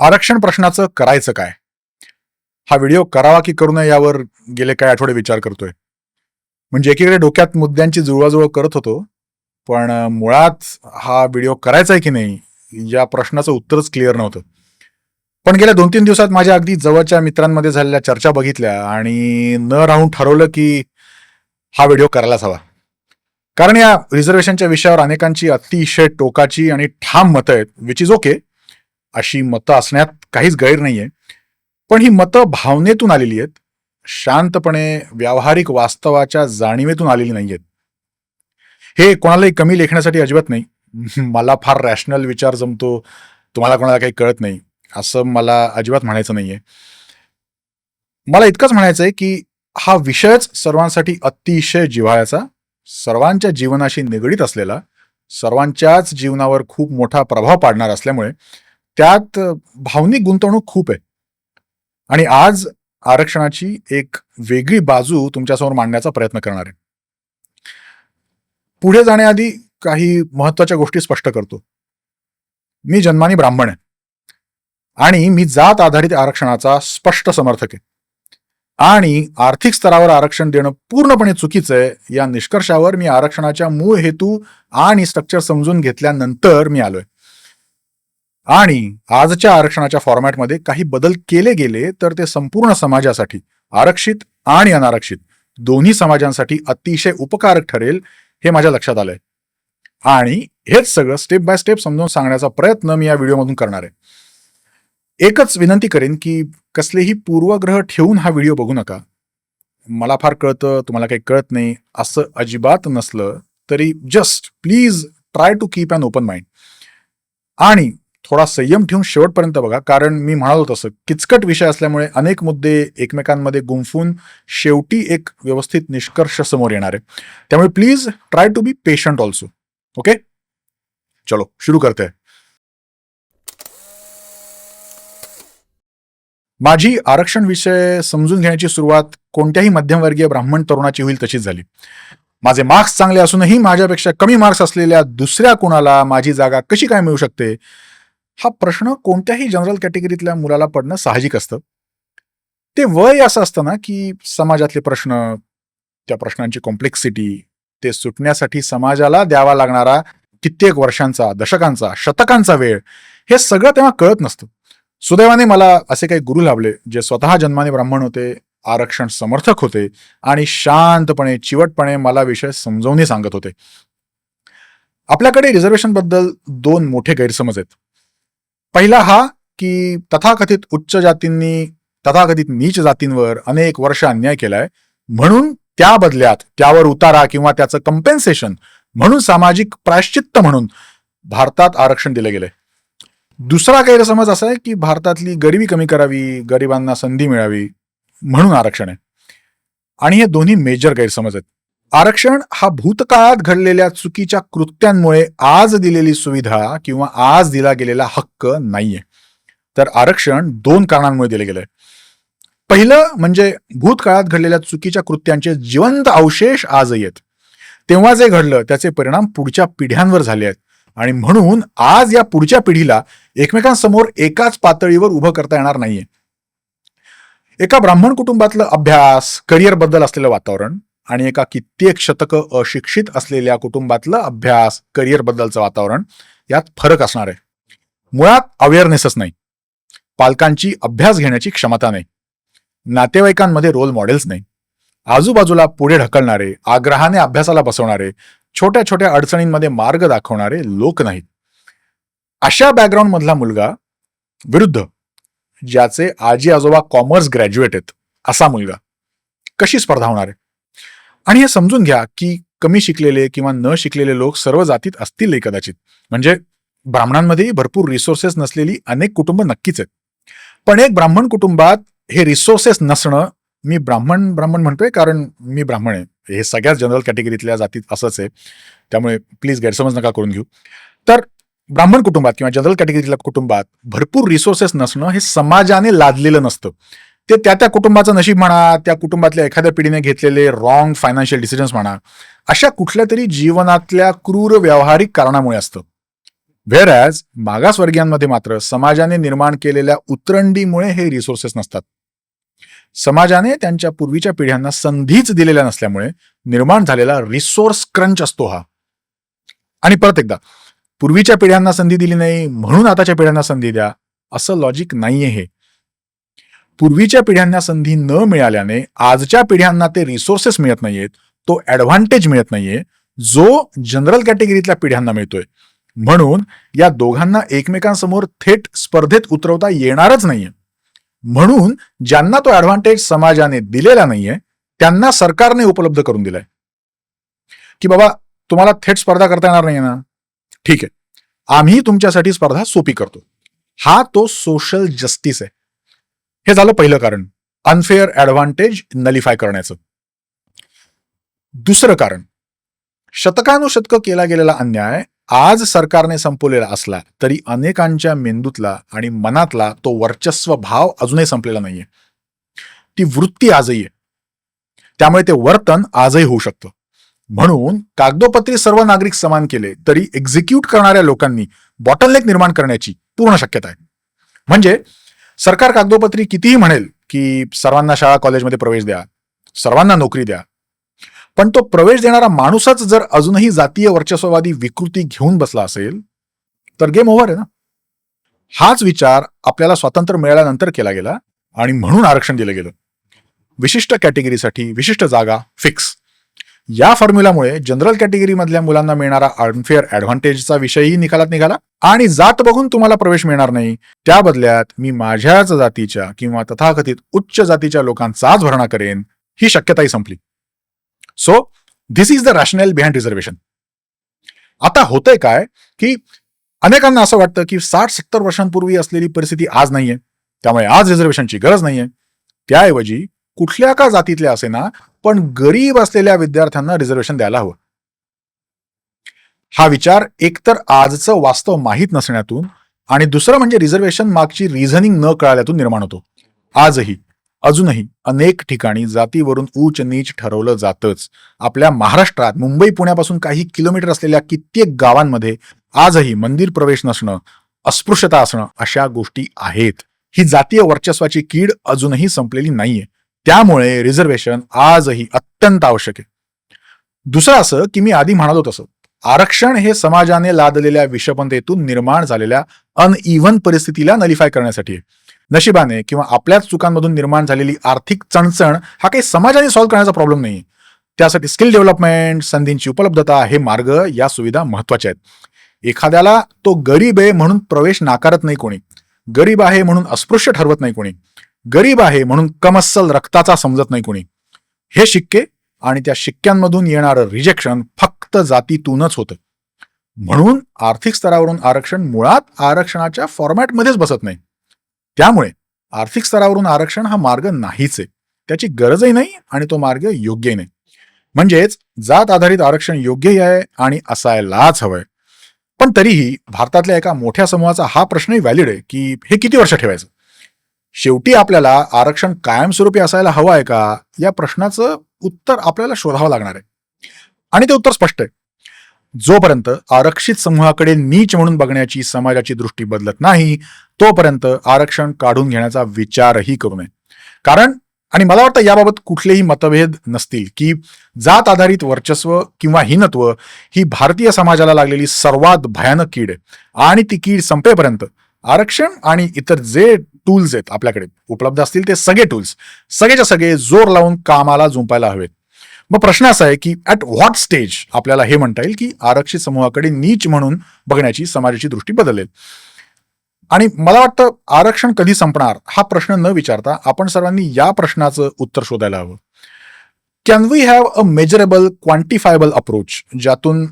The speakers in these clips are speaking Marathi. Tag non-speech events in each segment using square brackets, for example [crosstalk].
आरक्षण प्रश्नाचं करायचं काय? हा व्हिडिओ करावा की करू नये यावर गेले काही आठवडे विचार करतोय. म्हणजे एकीकडे डोक्यात मुद्द्यांची जुळवाजुळव करत होतो पण मुळात हा व्हिडिओ करायचा आहे की नाही या प्रश्नाचं उत्तरच क्लिअर नव्हतं. पण गेल्या दोन तीन दिवसात माझ्या अगदी जवळच्या मित्रांमध्ये झालेल्या चर्चा बघितल्या आणि न राहून ठरवलं की हा व्हिडिओ करायलाच हवा. कारण या रिझर्वेशनच्या विषयावर अनेकांची अतिशय टोकाची आणि ठाम मतं आहेत विच इज ओके अशी मतं असण्यात काहीच गैर नाहीये. पण ही मतं भावनेतून आलेली आहेत. शांतपणे व्यावहारिक वास्तवाच्या जाणीवेतून आलेली नाहीयेत. हे कोणालाही कमी लेखण्यासाठी अजिबात नाही. [laughs] मला फार रॅशनल विचार जमतो. तुम्हाला कोणाला काही कळत नाही. असं मला अजिबात म्हणायचं नाहीये. मला इतकंच म्हणायचं आहे की हा विषयच सर्वांसाठी अतिशय जिव्हाळ्याचा सर्वांच्या जीवनाशी निगडीत असलेला सर्वांच्याच जीवनावर खूप मोठा प्रभाव पाडणार असल्यामुळे त्यात भावनिक गुंतवणूक खूप आहे. आणि आज आरक्षणाची एक वेगळी बाजू तुमच्यासमोर मांडण्याचा प्रयत्न करणार आहे. पुढे जाण्याआधी काही महत्त्वाच्या गोष्टी स्पष्ट करतो. मी जन्मानी ब्राह्मण आहे. आणि मी जात आधारित आरक्षणाचा स्पष्ट समर्थक आहे. आणि आर्थिक स्तरावर आरक्षण देणं पूर्णपणे चुकीचं आहे. या निष्कर्षावर मी आरक्षणाच्या मूळ हेतू आणि स्ट्रक्चर समजून घेतल्यानंतर मी आलोय. आणि आजच्या आरक्षणाच्या फॉर्मॅटमध्ये काही बदल केले गेले तर ते संपूर्ण समाजासाठी आरक्षित आणि अनारक्षित दोन्ही समाजांसाठी अतिशय उपकारक ठरेल हे माझ्या लक्षात आलंय. आणि हेच सगळं स्टेप बाय स्टेप समजावून सांगण्याचा प्रयत्न मी या व्हिडिओमधून करणार आहे. एकच विनंती करेन की कसलेही पूर्वग्रह ठेवून हा व्हिडिओ बघू नका. मला फार कळतं तुम्हाला काही कळत नाही असं अजिबात नसलं तरी just please try to keep an open mind आणि थोडा संयम ठेवून शेवटपर्यंत बघा. कारण मी म्हणालो तसं किचकट विषय असल्यामुळे अनेक मुद्दे एकमेकांमध्ये गुंफून शेवटी एक व्यवस्थित निष्कर्ष समोर येणार आहे त्यामुळे please try to be patient also okay चलो सुरू करते. माझी आरक्षण विषय समजून घेण्याची सुरुवात कोणत्याही मध्यमवर्गीय ब्राह्मण तरुणाची होईल तशीच झाली. माझे मार्क्स चांगले असूनही माझ्यापेक्षा कमी मार्क्स असलेल्या दुसऱ्या कोणाला माझी जागा कशी काय मिळू शकते? हा प्रश्न कोणत्याही जनरल कॅटेगरीतल्या मुलाला पडणं साहजिक असतं. ते वय असं असतं ना की समाजातले प्रश्न त्या प्रश्नांची कॉम्प्लेक्सिटी ते सुटण्यासाठी समाजाला द्यावा लागणारा कित्येक वर्षांचा दशकांचा शतकांचा वेळ हे सगळं तेव्हा कळत नसतं. सुदैवाने मला असे काही गुरु लाभले जे स्वतः जन्माने ब्राह्मण होते आरक्षण समर्थक होते आणि शांतपणे चिवटपणे मला विषय समजावून सांगत होते. आपल्याकडे रिझर्वेशनबद्दल दोन मोठे गैरसमज आहेत. पहिला हा की तथाकथित उच्च जातींनी तथाकथित नीच जातींवर अनेक वर्ष अन्याय केलाय. म्हणून त्या बदल्यात त्यावर उतारा किंवा त्याचं कम्पेन्सेशन म्हणून सामाजिक प्रायश्चित्त म्हणून भारतात आरक्षण दिलं गेलंय. दुसरा गैरसमज असा आहे की भारतातली गरिबी कमी करावी गरिबांना संधी मिळावी म्हणून आरक्षण आहे. आणि हे दोन्ही मेजर गैरसमज आहेत. आरक्षण हा भूतकाळात घडलेल्या चुकीच्या कृत्यांमुळे आज दिलेली सुविधा किंवा आज दिला गेलेला हक्क नाहीये. तर आरक्षण दोन कारणांमुळे दिले गेलंय. पहिलं म्हणजे भूतकाळात घडलेल्या चुकीच्या कृत्यांचे जिवंत अवशेष आजही आहेत. तेव्हा जे घडलं त्याचे परिणाम पुढच्या पिढ्यांवर झाले आहेत. आणि म्हणून आज या पुढच्या पिढीला एकमेकांसमोर एकाच पातळीवर उभं करता येणार नाहीये. एका ब्राह्मण कुटुंबातलं अभ्यास करिअरबद्दल असलेलं वातावरण आणि एका कित्येक शतक अशिक्षित असलेल्या कुटुंबातलं अभ्यास करिअरबद्दलचं वातावरण यात फरक असणार आहे. मुळात अवेअरनेसच नाही. पालकांची अभ्यास घेण्याची क्षमता नाही. नातेवाईकांमध्ये रोल मॉडेल्स नाही. आजूबाजूला पुढे ढकलणारे आग्रहाने अभ्यासाला बसवणारे छोट्या छोट्या अडचणींमध्ये मार्ग दाखवणारे लोक नाहीत. अशा बॅकग्राऊंड मधला मुलगा विरुद्ध ज्याचे आजी आजोबा कॉमर्स ग्रॅज्युएट आहेत असा मुलगा कशी स्पर्धा होणार आहे? आणि हे समजून घ्या की कमी शिकलेले किंवा न शिकलेले लोक सर्व जातीत असतीलही कदाचित. म्हणजे ब्राह्मणांमध्येही भरपूर रिसोर्सेस नसलेली अनेक कुटुंब नक्कीच आहेत. पण एक ब्राह्मण कुटुंबात हे रिसोर्सेस नसणं मी ब्राह्मण ब्राह्मण म्हणतोय कारण मी ब्राह्मण आहे. हे सगळ्याच जनरल कॅटेगरीतल्या जातीत असंच आहे. त्यामुळे प्लीज गैरसमज नका करून घेऊ. तर ब्राह्मण कुटुंबात किंवा जनरल कॅटेगरीतल्या कुटुंबात भरपूर रिसोर्सेस नसणं हे समाजाने लादलेलं नसतं. ते त्या त्या कुटुंबाचं नशीब म्हणा त्या कुटुंबातल्या एखाद्या पिढीने घेतलेले रॉंग फायनान्शियल डिसिजन्स म्हणा अशा कुठल्या तरी जीवनातल्या क्रूर व्यावहारिक कारणामुळे असतं. व्हेर ॲज मागासवर्गीयांमध्ये मात्र समाजाने निर्माण केलेल्या उतरंडीमुळे हे रिसोर्सेस नसतात. समाजाने त्यांच्या पूर्वीच्या पिढ्यांना संधीच दिलेल्या नसल्यामुळे निर्माण झालेला रिसोर्स क्रंच असतो हा. आणि परत एकदा पूर्वीच्या पिढ्यांना संधी दिली नाही म्हणून आताच्या पिढ्यांना संधी द्या असं लॉजिक नाहीये हे. पूर्वीच्या पिढ्यांना संधी न मिळाल्याने आजच्या पिढ्यांना ते रिसोर्सेस मिळत नाहीयेत तो ऍडव्हान्टेज मिळत नाहीये जो जनरल कॅटेगरीतल्या पिढ्यांना मिळतोय. म्हणून या दोघांना एकमेकांसमोर थेट स्पर्धेत उतरवता येणारच नाहीये. म्हणून ज्यांना तो ऍडव्हान्टेज समाजाने दिलेला नाहीये त्यांना सरकारने उपलब्ध करून दिलाय. की बाबा तुम्हाला थेट स्पर्धा करता येणार नाहीये ना? ठीक आहे. आम्ही तुमच्यासाठी स्पर्धा सोपी करतो. हा तो सोशल जस्टिस आहे. हे झालं पहिलं कारण. अनफेअर ऍडव्हान्टेज नलिफाय करण्याचं. दुसरं कारण. शतकानुशतक केला गेलेला अन्याय आज सरकारने संपवलेला असला तरी अनेकांच्या मेंदूतला आणि मनातला तो वर्चस्व भाव अजूनही संपलेला नाहीये. ती वृत्ती आजही आहे. त्यामुळे ते वर्तन आजही होऊ शकतं. म्हणून कागदोपत्री सर्व नागरिक समान केले तरी एक्झिक्यूट करणाऱ्या लोकांनी बॉटलनेक निर्माण करण्याची पूर्ण शक्यता आहे. म्हणजे सरकार कागदोपत्री कितीही म्हणेल की सर्वांना शाळा कॉलेजमध्ये प्रवेश द्या सर्वांना नोकरी द्या पण तो प्रवेश देणारा माणूसच जर अजूनही जातीय वर्चस्ववादी विकृती घेऊन बसला असेल तर गेम ओव्हर आहे ना. हाच विचार आपल्याला स्वातंत्र्य मिळाल्यानंतर केला गेला आणि म्हणून आरक्षण दिलं गेलं. विशिष्ट कॅटेगरीसाठी विशिष्ट जागा फिक्स या फॉर्म्युलामुळे जनरल कॅटेगरी मधल्या मुलांना मिळणारा अनफेअर ऍडव्हान्टेजचा विषयही निकालात निघाला आणि जात बघून तुम्हाला प्रवेश मिळणार नाही. त्या बदल्यात मी माझ्याच जातीच्या किंवा तथाकथित उच्च जातीच्या लोकांचाच भरणा करेन ही शक्यताही संपली. So this is the rational behind reservation आता होतंय काय की अनेकांना असं वाटतं की साठ सत्तर वर्षांपूर्वी असलेली परिस्थिती आज नाहीये. त्यामुळे आज रिझर्वेशनची गरज नाहीये. त्याऐवजी कुठल्या का जातीतल्या असेना पण गरीब असलेल्या विद्यार्थ्यांना रिझर्वेशन द्यायला हवं. हा विचार एकतर आजचं वास्तव माहीत नसण्यातून आणि दुसरं म्हणजे रिझर्वेशन मागची रिझनिंग न कळाल्यातून निर्माण होतो. आजही अजूनही अनेक ठिकाणी जातीवरून ऊच नीच ठरवलं जातच. आपल्या महाराष्ट्रात मुंबई पुण्यापासून काही किलोमीटर असलेल्या कित्येक गावांमध्ये आजही मंदिर प्रवेश नसणं अस्पृश्यता असणं अशा गोष्टी आहेत. ही जातीय वर्चस्वाची कीड अजूनही संपलेली नाहीये. त्यामुळे रिझर्वेशन आजही अत्यंत आवश्यक आहे. दुसरं असं की मी आधी म्हणालो तसं. आरक्षण हे समाजाने लादलेल्या विषमतेतून निर्माण झालेल्या अनइव्हन परिस्थितीला नलिफाय करण्यासाठी आहे. नशिबाने किंवा आपल्याच चुकांमधून निर्माण झालेली आर्थिक चणचण हा काही समाजाने सॉल्व्ह करण्याचा प्रॉब्लेम नाही त्यासाठी स्किल डेव्हलपमेंट संधींची उपलब्धता हे मार्ग या सुविधा महत्त्वाच्या आहेत. एखाद्याला तो गरीब आहे म्हणून प्रवेश नाकारत नाही कोणी. गरीब आहे म्हणून अस्पृश्य ठरवत नाही कोणी. गरीब आहे म्हणून कमस्सल रक्ताचा समजत नाही कोणी. हे शिक्के आणि त्या शिक्क्यांमधून येणारं रिजेक्शन फक्त जातीतूनच होतं. म्हणून आर्थिक स्तरावरून आरक्षण मुळात आरक्षणाच्या फॉर्मॅटमध्येच बसत नाही. त्यामुळे आर्थिक स्तरावरून आरक्षण हा मार्ग नाहीच. आहे त्याची गरजही नाही आणि तो मार्ग योग्यही नाही. म्हणजेच जात आधारित आरक्षण योग्यही आहे आणि असायलाच हवंय. पण तरीही भारतातल्या एका मोठ्या समूहाचा हा प्रश्नही व्हॅलिड आहे की हे किती वर्ष ठेवायचं? शेवटी आपल्याला आरक्षण कायमस्वरूपी असायला हवं आहे का? या प्रश्नाचं उत्तर आपल्याला शोधावं लागणार आहे. आणि ते उत्तर स्पष्ट आहे. जोपर्यंत आरक्षित समूहाकडे नीच म्हणून बघण्याची समाजाची दृष्टी बदलत नाही तोपर्यंत आरक्षण काढून घेण्याचा विचारही करू नये. कारण आणि मला वाटतं याबाबत कुठलेही मतभेद नसतील की जात आधारित वर्चस्व किंवा हीनत्व ही भारतीय समाजाला लागलेली सर्वात भयानक कीड आहे. आणि ती कीड संपेपर्यंत आरक्षण आणि इतर जे टूल्स आहेत आपल्याकडे उपलब्ध असतील ते सगळे टूल्स सगळेच्या सगळे जोर लावून कामाला जुंपायला हवेत. मग प्रश्न असा आहे की ॲट व्हॉट स्टेज आपल्याला हे म्हणता येईल की आरक्षित समूहाकडे नीच म्हणून बघण्याची समाजाची दृष्टी बदलेल. आणि मला वाटतं आरक्षण कधी संपणार हा प्रश्न न विचारता आपण सर्वांनी या प्रश्नाचं उत्तर शोधायला हवं. Can we have a measurable quantifiable approach ज्यातून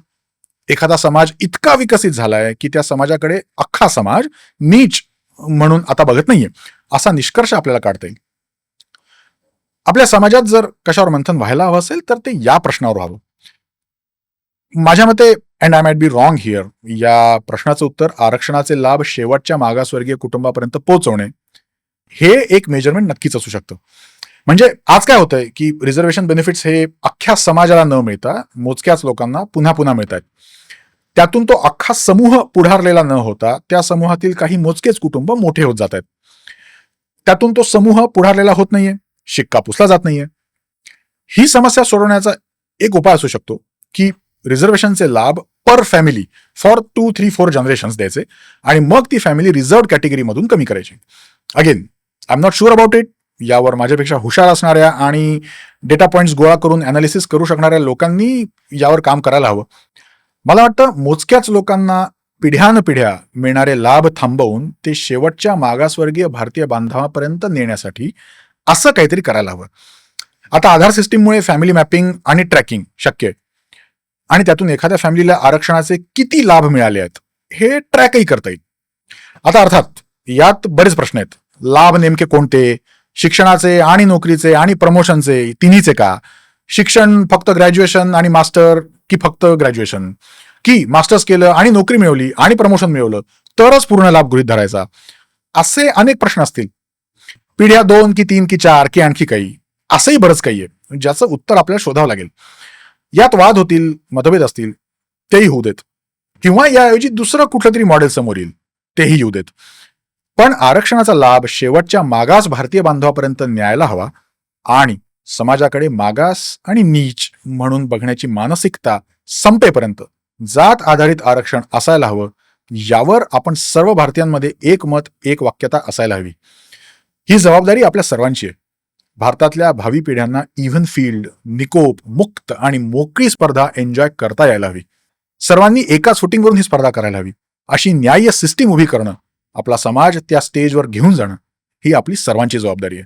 एखादा समाज इतका विकसित झालाय की त्या समाजाकडे अख्खा समाज नीच म्हणून आता बघत नाहीये. असा निष्कर्ष आपल्याला काढता येईल. आपल्या समाजात जर कशावर मंथन व्हायला हवं असेल तर ते या प्रश्नावर व्हावं. माझ्या मते and I might be wrong here या प्रश्नाचं उत्तर आरक्षणाचे लाभ शेवटच्या मागासवर्गीय कुटुंबापर्यंत पोहोचवणे हे एक मेजरमेंट नक्कीच असू शकतं. म्हणजे आज काय होतंय की रिझर्वेशन बेनिफिट्स हे अख्ख्या समाजाला न मिळता मोजक्याच लोकांना पुन्हा पुन्हा मिळत आहेत त्यातून तो अख्खा समूह पुढारलेला न होता त्या समूहातील काही मोजकेच कुटुंब मोठे होत जात आहेत त्यातून तो समूह पुढारलेला होत नाहीये शिक्का पुसला जात नाहीये. ही समस्या सोडवण्याचा एक उपाय असू शकतो की रिझर्वेशनचे लाभ per family for two three four generations द्यायचे आणि मग ती फॅमिली रिझर्व कॅटेगरीमधून कमी करायची. Again I am not sure about it यावर माझ्यापेक्षा हुशार असणाऱ्या आणि डेटा पॉईंट्स गोळा करून अनालिसिस करू शकणाऱ्या लोकांनी यावर काम करायला हवं. मला वाटतं मोजक्याच लोकांना पिढ्यानपिढ्या मिळणारे लाभ थांबवून ते शेवटच्या मागासवर्गीय भारतीय बांधवापर्यंत नेण्यासाठी असं काहीतरी करायला हवं. आता आधार सिस्टीममुळे फॅमिली मॅपिंग आणि ट्रॅकिंग शक्य आहे. आणि त्यातून एखाद्या फॅमिलीला आरक्षणाचे किती लाभ मिळाले आहेत हे ट्रॅकही करता येईल. आता अर्थात यात बरेच प्रश्न आहेत. लाभ नेमके कोणते? शिक्षणाचे आणि नोकरीचे आणि प्रमोशनचे तिन्हीचे का? शिक्षण फक्त ग्रॅज्युएशन आणि मास्टर की फक्त ग्रॅज्युएशन की मास्टर्स केलं आणि नोकरी मिळवली आणि प्रमोशन मिळवलं तरच पूर्ण लाभ गृहीत धरायचा. असे अनेक प्रश्न असतील. पिढ्या दोन की तीन की चार की आणखी काही. असंही बरंच काही आहे. ज्याचं उत्तर आपल्याला शोधावं लागेल. यात वाद होतील मतभेद असतील तेही होऊ देत. किंवा याऐवजी दुसरं कुठलं तरी मॉडेल समोर येईल तेही येऊ देत. पण आरक्षणाचा लाभ शेवटच्या मागास भारतीय बांधवापर्यंत न्यायला हवा आणि समाजाकडे मागास आणि नीच म्हणून बघण्याची मानसिकता संपेपर्यंत जात आधारित आरक्षण असायला हवं यावर आपण सर्व भारतीयांमध्ये एक मत एक वाक्यता असायला हवी. ही जबाबदारी आपल्या सर्वांची आहे. भारतातल्या भावी पिढ्यांना इव्हन फील्ड निकोप मुक्त आणि मोकळी स्पर्धा एन्जॉय करता यायला हवी. सर्वांनी एकाच फुटिंगवरून ही स्पर्धा करायला हवी. अशी न्याय्य सिस्टीम उभी करणं आपला समाज त्या स्टेजवर घेऊन जाणं ही आपली सर्वांची जबाबदारी आहे.